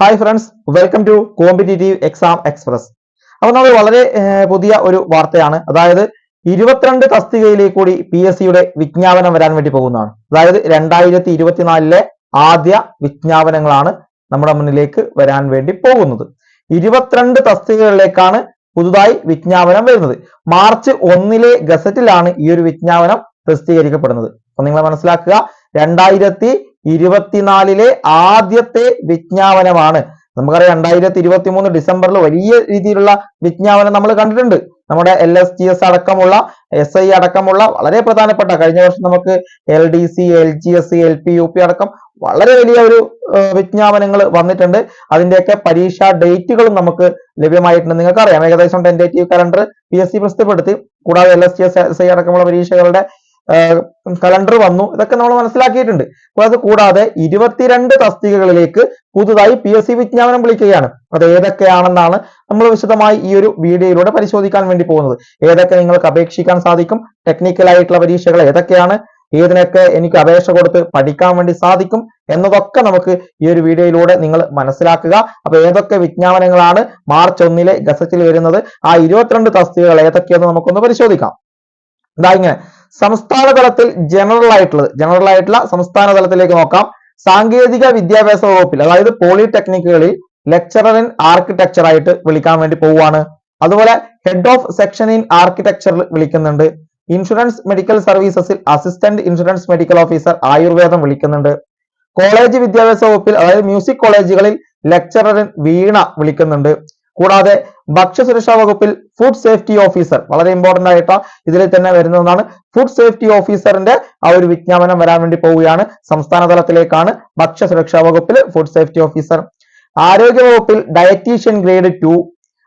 Hi friends welcome to competitive exam express അപ്പൊ നമ്മൾ വളരെ പുതിയ ഒരു വാർത്തയാണ്. അതായത് ഇരുപത്തിരണ്ട് തസ്തികയിലേക്ക് കൂടി പി എസ് സിയുടെ വിജ്ഞാപനം വരാൻ വേണ്ടി പോകുന്നതാണ്. അതായത് രണ്ടായിരത്തി ഇരുപത്തിനാലിലെ ആദ്യ വിജ്ഞാപനങ്ങളാണ് നമ്മുടെ മുന്നിലേക്ക് വരാൻ വേണ്ടി പോകുന്നത്. ഇരുപത്തിരണ്ട് തസ്തികകളിലേക്കാണ് പുതുതായി വിജ്ഞാപനം വരുന്നത്. മാർച്ച് ഒന്നിലെ ഗസറ്റിലാണ് ഈ ഒരു വിജ്ഞാപനം പ്രസിദ്ധീകരിക്കപ്പെടുന്നത്. അപ്പൊ നിങ്ങൾ മനസ്സിലാക്കുക രണ്ടായിരത്തി ഇരുപത്തിനാലിലെ ആദ്യത്തെ വിജ്ഞാപനമാണ്. നമുക്കറിയാം രണ്ടായിരത്തി ഇരുപത്തി മൂന്ന് ഡിസംബറിൽ വലിയ രീതിയിലുള്ള വിജ്ഞാപനം നമ്മൾ കണ്ടിട്ടുണ്ട്. നമ്മുടെ എൽ എസ് ടി എസ് അടക്കമുള്ള എസ് ഐ അടക്കമുള്ള വളരെ പ്രധാനപ്പെട്ട കഴിഞ്ഞ വർഷം നമുക്ക് L D C L G S L P U P അടക്കം വളരെ വലിയ ഒരു വിജ്ഞാപനങ്ങൾ വന്നിട്ടുണ്ട്. അതിന്റെയൊക്കെ പരീക്ഷാ ഡേറ്റുകളും നമുക്ക് ലഭ്യമായിട്ടുണ്ട്. നിങ്ങൾക്ക് അറിയാം ഏകദേശം tentative calendar P S C പ്രസിദ്ധപ്പെടുത്തി. കൂടാതെ L S T S S I അടക്കമുള്ള പരീക്ഷകളുടെ കലണ്ടർ വന്നു. ഇതൊക്കെ നമ്മൾ മനസ്സിലാക്കിയിട്ടുണ്ട്. അത് കൂടാതെ ഇരുപത്തിരണ്ട് തസ്തികകളിലേക്ക് പുതുതായി പി എസ് സി വിജ്ഞാപനം വിളിക്കുകയാണ്. അത് ഏതൊക്കെയാണെന്നാണ് നമ്മൾ വിശദമായി ഈ ഒരു വീഡിയോയിലൂടെ പരിശോധിക്കാൻ വേണ്ടി പോകുന്നത്. ഏതൊക്കെ നിങ്ങൾക്ക് അപേക്ഷിക്കാൻ സാധിക്കും? ടെക്നിക്കൽ ആയിട്ടുള്ള പരീക്ഷകൾ ഏതൊക്കെയാണ്? ഏതിനൊക്കെ എനിക്ക് അപേക്ഷ കൊടുത്ത് പഠിക്കാൻ വേണ്ടി സാധിക്കും? എന്നതൊക്കെ നമുക്ക് ഈ ഒരു വീഡിയോയിലൂടെ നിങ്ങൾ മനസ്സിലാക്കുക. അപ്പൊ ഏതൊക്കെ വിജ്ഞാപനങ്ങളാണ് മാർച്ച് ഒന്നിലെ ഗസറ്റിൽ വരുന്നത്? ആ ഇരുപത്തിരണ്ട് തസ്തികകൾ ഏതൊക്കെയെന്ന് നമുക്കൊന്ന് പരിശോധിക്കാം. ഇതാ ഇങ്ങനെ. സംസ്ഥാന തലത്തിൽ ജനറൽ ആയിട്ടുള്ളത് ജനറൽ ആയിട്ടുള്ള സംസ്ഥാന തലത്തിലേക്ക് നോക്കാം. സാങ്കേതിക വിദ്യാഭ്യാസ വകുപ്പിൽ അതായത് പോളിടെക്നിക്കുകളിൽ ലെക്ചറർ ഇൻ ആർക്കിടെക്ചർ ആയിട്ട് വിളിക്കാൻ വേണ്ടി പോവുകയാണ്. അതുപോലെ ഹെഡ് ഓഫ് സെക്ഷൻ ഇൻ ആർക്കിടെക്ചറിൽ വിളിക്കുന്നുണ്ട്. ഇൻഷുറൻസ് മെഡിക്കൽ സർവീസസിൽ അസിസ്റ്റന്റ് ഇൻഷുറൻസ് മെഡിക്കൽ ഓഫീസർ ആയുർവേദം വിളിക്കുന്നുണ്ട്. കോളേജ് വിദ്യാഭ്യാസ വകുപ്പിൽ അതായത് മ്യൂസിക് കോളേജുകളിൽ ലെക്ചറർ വീണ വിളിക്കുന്നുണ്ട്. കൂടാതെ ഭക്ഷ്യസുരക്ഷാ വകുപ്പിൽ ഫുഡ് സേഫ്റ്റി ഓഫീസർ വളരെ ഇമ്പോർട്ടന്റ് ആയിട്ട് ഇതിൽ തന്നെ വരുന്നതാണ് ഫുഡ് സേഫ്റ്റി ഓഫീസറിന്റെ ആ ഒരു വിജ്ഞാപനം വരാൻ വേണ്ടി പോവുകയാണ്. സംസ്ഥാന തലത്തിലേക്കാണ് ഭക്ഷ്യസുരക്ഷാ വകുപ്പിൽ ഫുഡ് സേഫ്റ്റി ഓഫീസർ ആരോഗ്യ വകുപ്പിൽ ഡയറ്റീഷ്യൻ ഗ്രേഡ് ടു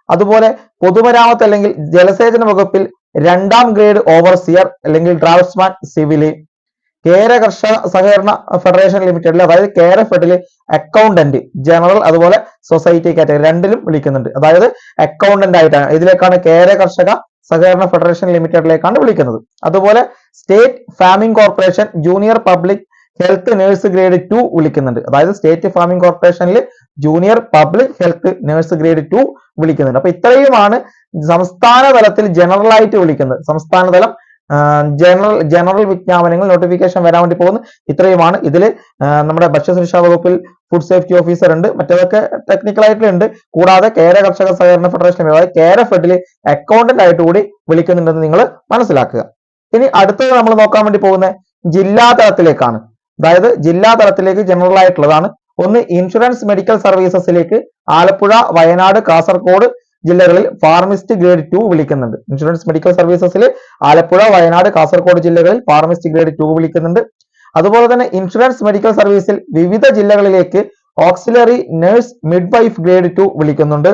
അതുപോലെ പൊതുമരാമത്ത് അല്ലെങ്കിൽ ജലസേചന വകുപ്പിൽ രണ്ടാം ഗ്രേഡ് ഓവർസിയർ അല്ലെങ്കിൽ draftsman civil Kera Karshaka Sahakarana federation ലിമിറ്റഡിൽ അതായത് കേര ഫെഡിൽ അക്കൗണ്ടന്റ് ജനറൽ അതുപോലെ സൊസൈറ്റി കാറ്റഗറി രണ്ടിലും വിളിക്കുന്നുണ്ട്. അതായത് അക്കൗണ്ടന്റ് ആയിട്ടാണ്. ഇതിലേക്കാണ് കേര കർഷക സഹകരണ ഫെഡറേഷൻ ലിമിറ്റഡിലേക്കാണ് വിളിക്കുന്നത്. അതുപോലെ state farming corporation junior public health nurse grade two വിളിക്കുന്നുണ്ട്. അതായത് സ്റ്റേറ്റ് ഫാമിംഗ് കോർപ്പറേഷനിൽ junior public health nurse grade two വിളിക്കുന്നുണ്ട്. അപ്പൊ ഇത്രയുമാണ് സംസ്ഥാന തലത്തിൽ ജനറൽ ആയിട്ട് വിളിക്കുന്നത്. സംസ്ഥാന തലം ജനറൽ ജനറൽ വിജ്ഞാപനങ്ങൾ നോട്ടിഫിക്കേഷൻ വരാൻ വേണ്ടി പോകുന്നു. ഇത്രയുമാണ് ഇതിൽ നമ്മുടെ ഭക്ഷ്യസുരക്ഷാ വകുപ്പിൽ ഫുഡ് സേഫ്റ്റി ഓഫീസർ ഉണ്ട്. മറ്റേതൊക്കെ ടെക്നിക്കലായിട്ടുണ്ട് കൂടാതെ കേര കർഷക സഹകരണ ഫെഡറേഷൻ അതായത് കേര ഫെഡിൽ അക്കൗണ്ടന്റ് ആയിട്ട് കൂടി വിളിക്കുന്നുണ്ടെന്ന് നിങ്ങൾ മനസ്സിലാക്കുക. ഇനി അടുത്തത് നമ്മൾ നോക്കാൻ വേണ്ടി പോകുന്ന ജില്ലാ തലത്തിലേക്കാണ്. അതായത് ജില്ലാ തലത്തിലേക്ക് ജനറൽ ആയിട്ടുള്ളതാണ്. ഒന്ന് ഇൻഷുറൻസ് മെഡിക്കൽ സർവീസസിലേക്ക് ആലപ്പുഴ വയനാട് കാസർഗോഡ് ജില്ലകളിൽ ഫാർമിസ്റ്റ് ഗ്രേഡ് ടു വിളിക്കുന്നുണ്ട്. ഇൻഷുറൻസ് മെഡിക്കൽ സർവീസസിൽ ആലപ്പുഴ വയനാട് കാസർഗോഡ് ജില്ലകളിൽ ഫാർമിസ്റ്റ് ഗ്രേഡ് ടു വിളിക്കുന്നുണ്ട്. അതുപോലെ തന്നെ ഇൻഷുറൻസ് മെഡിക്കൽ സർവീസിൽ വിവിധ ജില്ലകളിലേക്ക് auxiliary nurse midwife grade two വിളിക്കുന്നുണ്ട്.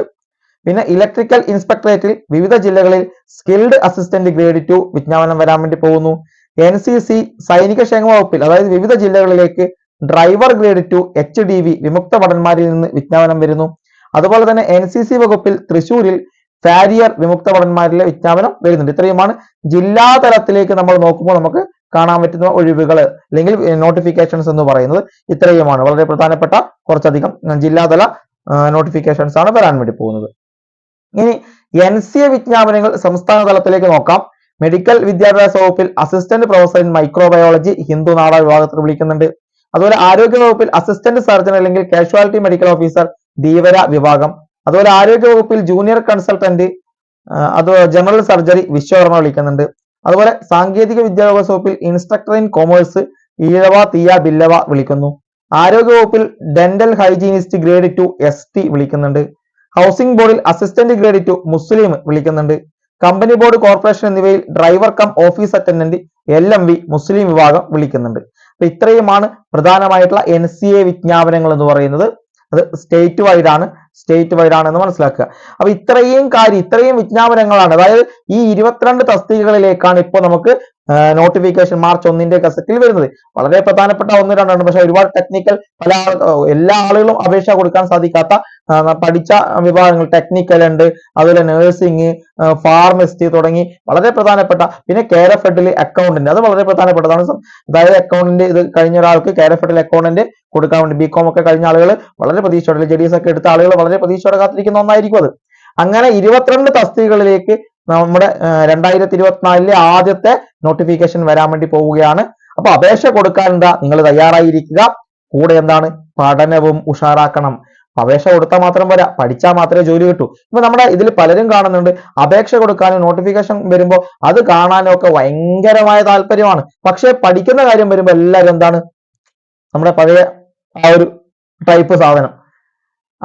പിന്നെ ഇലക്ട്രിക്കൽ ഇൻസ്പെക്ടറേറ്റിൽ വിവിധ ജില്ലകളിൽ സ്കിൽഡ് അസിസ്റ്റന്റ് ഗ്രേഡ് ടു വിജ്ഞാപനം വരാൻ വേണ്ടി പോകുന്നു. എൻ സി സി സൈനിക ക്ഷേമ വകുപ്പിൽ അതായത് വിവിധ ജില്ലകളിലേക്ക് driver grade two H D വിമുക്ത ഭടന്മാരിൽ നിന്ന് വിജ്ഞാപനം വരുന്നു. അതുപോലെ തന്നെ എൻ സി സി വകുപ്പിൽ തൃശൂരിൽ ഫാരിയർ വിമുക്ത ഭടന്മാരിലെ വിജ്ഞാപനം വരുന്നുണ്ട്. ഇത്രയുമാണ് ജില്ലാ തലത്തിലേക്ക് നമ്മൾ നോക്കുമ്പോൾ നമുക്ക് കാണാൻ പറ്റുന്ന ഒഴിവുകൾ അല്ലെങ്കിൽ നോട്ടിഫിക്കേഷൻസ് എന്ന് പറയുന്നത് ഇത്രയുമാണ്. വളരെ പ്രധാനപ്പെട്ട കുറച്ചധികം ജില്ലാതല നോട്ടിഫിക്കേഷൻസ് ആണ് വരാൻ വേണ്ടി പോകുന്നത്. ഇനി എൻ സി എ വിജ്ഞാപനങ്ങൾ സംസ്ഥാന തലത്തിലേക്ക് നോക്കാം. മെഡിക്കൽ വിദ്യാഭ്യാസ വകുപ്പിൽ assistant professor in microbiology Hindu Nadar വിഭാഗത്തിൽ വിളിക്കുന്നുണ്ട്. അതുപോലെ ആരോഗ്യ വകുപ്പിൽ അസിസ്റ്റന്റ് സർജൻ അല്ലെങ്കിൽ കാഷ്വാലിറ്റി മെഡിക്കൽ ഓഫീസർ ധീവര വിഭാഗം. അതുപോലെ ആരോഗ്യ വകുപ്പിൽ ജൂനിയർ കൺസൾട്ടന്റ് അത് ജനറൽ സർജറി വിശ്വകർമ്മ വിളിക്കുന്നുണ്ട്. അതുപോലെ സാങ്കേതിക വിദ്യാഭ്യാസ വകുപ്പിൽ ഇൻസ്ട്രക്ടർ ഇൻ കോമേഴ്സ് ഈഴവ തീയ ബില്ലവ വിളിക്കുന്നു. ആരോഗ്യ വകുപ്പിൽ dental hygienist grade two S T വിളിക്കുന്നുണ്ട് ഹൗസിംഗ് ബോർഡിൽ അസിസ്റ്റന്റ് ഗ്രേഡ് ടു മുസ്ലിം വിളിക്കുന്നുണ്ട്. കമ്പനി ബോർഡ് കോർപ്പറേഷൻ എന്നിവയിൽ driver cum office attendant L M V Muslim വിഭാഗം വിളിക്കുന്നുണ്ട്. അപ്പൊ ഇത്രയുമാണ് പ്രധാനമായിട്ടുള്ള എൻ സി എ വിജ്ഞാപനങ്ങൾ എന്ന് പറയുന്നത്. അത് സ്റ്റേറ്റ് വൈഡ് ആണ്. സ്റ്റേറ്റ് വൈഡ് ആണെന്ന് മനസ്സിലാക്കുക. അപ്പൊ ഇത്രയും കാര്യം ഇത്രയും വിജ്ഞാപനങ്ങളാണ്. അതായത് ഈ ഇരുപത്തിരണ്ട് തസ്തികകളിലേക്കാണ് ഇപ്പോൾ നമുക്ക് നോട്ടിഫിക്കേഷൻ മാർച്ച് ഒന്നിന്റെ ഗസറ്റിൽ വരുന്നത്. വളരെ പ്രധാനപ്പെട്ട ഒന്ന് രണ്ടാണ്. പക്ഷെ ഒരുപാട് ടെക്നിക്കൽ പല എല്ലാ ആളുകളും അപേക്ഷ കൊടുക്കാൻ സാധിക്കാത്ത പഠിച്ച വിഭാഗങ്ങൾ ടെക്നിക്കൽ ഉണ്ട്. അതുപോലെ നഴ്സിംഗ് ഫാർമസിസ്റ്റ് തുടങ്ങി വളരെ പ്രധാനപ്പെട്ട പിന്നെ കെയർ എഫ് അക്കൗണ്ടന്റ് അത് വളരെ പ്രധാനപ്പെട്ടതാണ്. അതായത് അക്കൗണ്ടന്റ് ഇത് കഴിഞ്ഞ ഒരാൾക്ക് കെയർ എഫ് അക്കൗണ്ടന്റ് കൊടുക്കാൻ വേണ്ടി ബികോം ഒക്കെ കഴിഞ്ഞ ആളുകൾ വളരെ പ്രതീക്ഷയോടെ ജെ ഡി എസ് ഒക്കെ എടുത്ത ആളുകൾ വളരെ പ്രതീക്ഷയോടെ കാത്തിരിക്കുന്ന ഒന്നായിരിക്കും അത്. അങ്ങനെ ഇരുപത്തിരണ്ട് തസ്തികകളിലേക്ക് നമ്മുടെ രണ്ടായിരത്തി ഇരുപത്തിനാലിലെ ആദ്യത്തെ നോട്ടിഫിക്കേഷൻ വരാൻ വേണ്ടി പോവുകയാണ്. അപ്പൊ അപേക്ഷ കൊടുക്കാൻ എന്താ? നിങ്ങൾ തയ്യാറായിരിക്കുക. കൂടെ എന്താണ്? പഠനവും ഉഷാറാക്കണം. അപേക്ഷ കൊടുത്താൽ മാത്രം പോരാ. പഠിച്ചാൽ മാത്രമേ ജോലി കിട്ടൂ. ഇപ്പൊ നമ്മുടെ ഇതിൽ പലരും കാണുന്നുണ്ട്. അപേക്ഷ കൊടുക്കാനും നോട്ടിഫിക്കേഷൻ വരുമ്പോൾ അത് കാണാനൊക്കെ ഭയങ്കരമായ താല്പര്യമാണ്. പക്ഷെ പഠിക്കുന്ന കാര്യം വരുമ്പോൾ എല്ലാവരും എന്താണ്? നമ്മുടെ പഴയ ആ ഒരു ടൈപ്പ് സാധനം.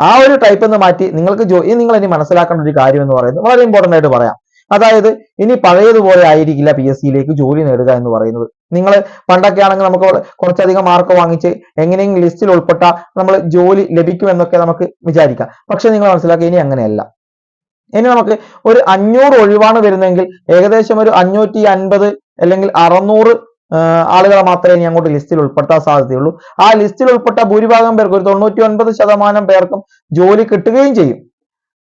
ആ ഒരു ടൈപ്പ് എന്ന് മാറ്റി നിങ്ങൾക്ക് ഇനി നിങ്ങൾ ഇനി മനസ്സിലാക്കേണ്ട ഒരു കാര്യം എന്ന് പറയുന്നത് വളരെ ഇമ്പോർട്ടന്റ് ആയിട്ട് പറയാം. അതായത് ഇനി പഴയതുപോലെ ആയിരിക്കില്ല പി എസ് സിയിലേക്ക് ജോലി നേടുക എന്ന് പറയുന്നത്. നിങ്ങൾ പണ്ടൊക്കെ ആണെങ്കിൽ നമുക്ക് കുറച്ചധികം മാർക്ക് വാങ്ങിച്ച് എങ്ങനെയെങ്കിലും ലിസ്റ്റിൽ ഉൾപ്പെട്ട നമ്മൾ ജോലി ലഭിക്കുമെന്നൊക്കെ നമുക്ക് വിചാരിക്കാം. പക്ഷെ നിങ്ങൾ മനസ്സിലാക്കുക ഇനി അങ്ങനെയല്ല. ഇനി നമുക്ക് ഒരു അഞ്ഞൂറ് ഒഴിവാണ് വരുന്നതെങ്കിൽ ഏകദേശം ഒരു അഞ്ഞൂറ്റി അൻപത് അല്ലെങ്കിൽ അറുന്നൂറ് ആളുകളെ മാത്രമേ ഇനി അങ്ങോട്ട് ലിസ്റ്റിൽ ഉൾപ്പെടുത്താൻ സാധ്യതയുള്ളൂ. ആ ലിസ്റ്റിൽ ഉൾപ്പെട്ട ഭൂരിഭാഗം പേർക്ക് ഒരു തൊണ്ണൂറ്റി ഒൻപത് ശതമാനം പേർക്കും ജോലി കിട്ടുകയും ചെയ്യും.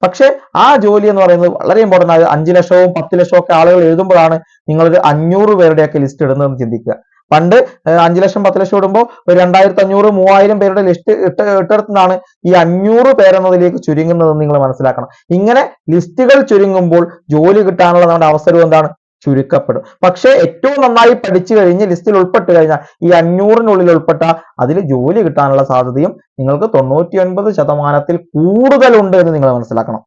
പക്ഷേ ആ ജോലി എന്ന് പറയുന്നത് വളരെ ഇമ്പോർട്ടന്റ് ആയത് അഞ്ച് ലക്ഷവും പത്ത് ലക്ഷവും ഒക്കെ ആളുകൾ എഴുതുമ്പോഴാണ് നിങ്ങളൊരു അഞ്ഞൂറ് പേരുടെയൊക്കെ ലിസ്റ്റ് ഇടുന്നതെന്ന് ചിന്തിക്കുക. പണ്ട് അഞ്ച് ലക്ഷം പത്ത് ലക്ഷം ഇടുമ്പോൾ ഒരു രണ്ടായിരത്തി അഞ്ഞൂറ് മൂവായിരം പേരുടെ ലിസ്റ്റ് ഇട്ട് ഇട്ടെടുത്തുനിന്നാണ് ഈ അഞ്ഞൂറ് പേരെന്നതിലേക്ക് ചുരുങ്ങുന്നതെന്ന് നിങ്ങൾ മനസ്സിലാക്കണം. ഇങ്ങനെ ലിസ്റ്റുകൾ ചുരുങ്ങുമ്പോൾ ജോലി കിട്ടാനുള്ള നമ്മുടെ അവസരം എന്താണ്? ചുരുക്കപ്പെടും. പക്ഷേ ഏറ്റവും നന്നായി പഠിച്ചു കഴിഞ്ഞ് ലിസ്റ്റിൽ ഉൾപ്പെട്ട് കഴിഞ്ഞാൽ ഈ അഞ്ഞൂറിനുള്ളിൽ ഉൾപ്പെട്ട അതിൽ ജോലി കിട്ടാനുള്ള സാധ്യതയും നിങ്ങൾക്ക് തൊണ്ണൂറ്റി ഒൻപത് ശതമാനത്തിൽ കൂടുതലുണ്ട് എന്ന് നിങ്ങൾ മനസ്സിലാക്കണം.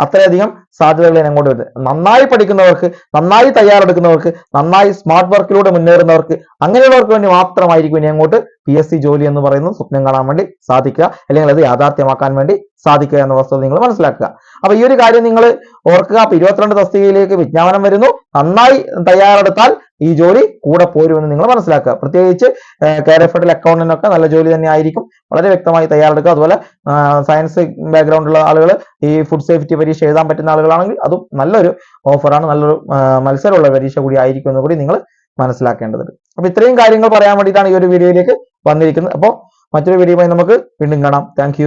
അത്രയധികം സാധ്യതകൾ അങ്ങോട്ട് വരുന്നത്. നന്നായി പഠിക്കുന്നവർക്ക് നന്നായി തയ്യാറെടുക്കുന്നവർക്ക് നന്നായി സ്മാർട്ട് വർക്കിലൂടെ മുന്നേറുന്നവർക്ക് അങ്ങനെയുള്ളവർക്ക് വേണ്ടി മാത്രമായിരിക്കും ഇനി അങ്ങോട്ട് പി എസ് സി ജോലി എന്ന് പറയുന്നത് സ്വപ്നം കാണാൻ വേണ്ടി സാധിക്കുക. അല്ലെങ്കിൽ അത് യാഥാർത്ഥ്യമാക്കാൻ വേണ്ടി സാധിക്കുക എന്ന വസ്തുത നിങ്ങൾ മനസ്സിലാക്കുക. അപ്പൊ ഈ ഒരു കാര്യം നിങ്ങൾ ഓർക്കുക. അപ്പൊ ഇരുപത്തിരണ്ട് തസ്തികയിലേക്ക് വിജ്ഞാപനം വരുന്നു. നന്നായി തയ്യാറെടുത്താൽ ഈ ജോലി കൂടെ പോരുമെന്ന് നിങ്ങൾ മനസ്സിലാക്കുക. പ്രത്യേകിച്ച് കെയർ എഫ് എഡിൽ അക്കൗണ്ടിനൊക്കെ നല്ല ജോലി തന്നെ ആയിരിക്കും. വളരെ വ്യക്തമായി തയ്യാറെടുക്കുക. അതുപോലെ സയൻസ് ബാക്ക്ഗ്രൗണ്ട് ഉള്ള ആളുകൾ ഈ ഫുഡ് സേഫ്റ്റി പരീക്ഷ എഴുതാൻ പറ്റുന്ന ആളുകളാണെങ്കിൽ അതും നല്ലൊരു ഓഫറാണ്. നല്ലൊരു മത്സരമുള്ള പരീക്ഷ കൂടി ആയിരിക്കും എന്ന് കൂടി നിങ്ങൾ മനസ്സിലാക്കേണ്ടതുണ്ട്. അപ്പൊ ഇത്രയും കാര്യങ്ങൾ പറയാൻ വേണ്ടിയിട്ടാണ് ഈ ഒരു വീഡിയോയിലേക്ക് വന്നിരിക്കുന്നത്. അപ്പോൾ മറ്റൊരു വീഡിയോയുമായി നമുക്ക് വീണ്ടും കാണാം. താങ്ക്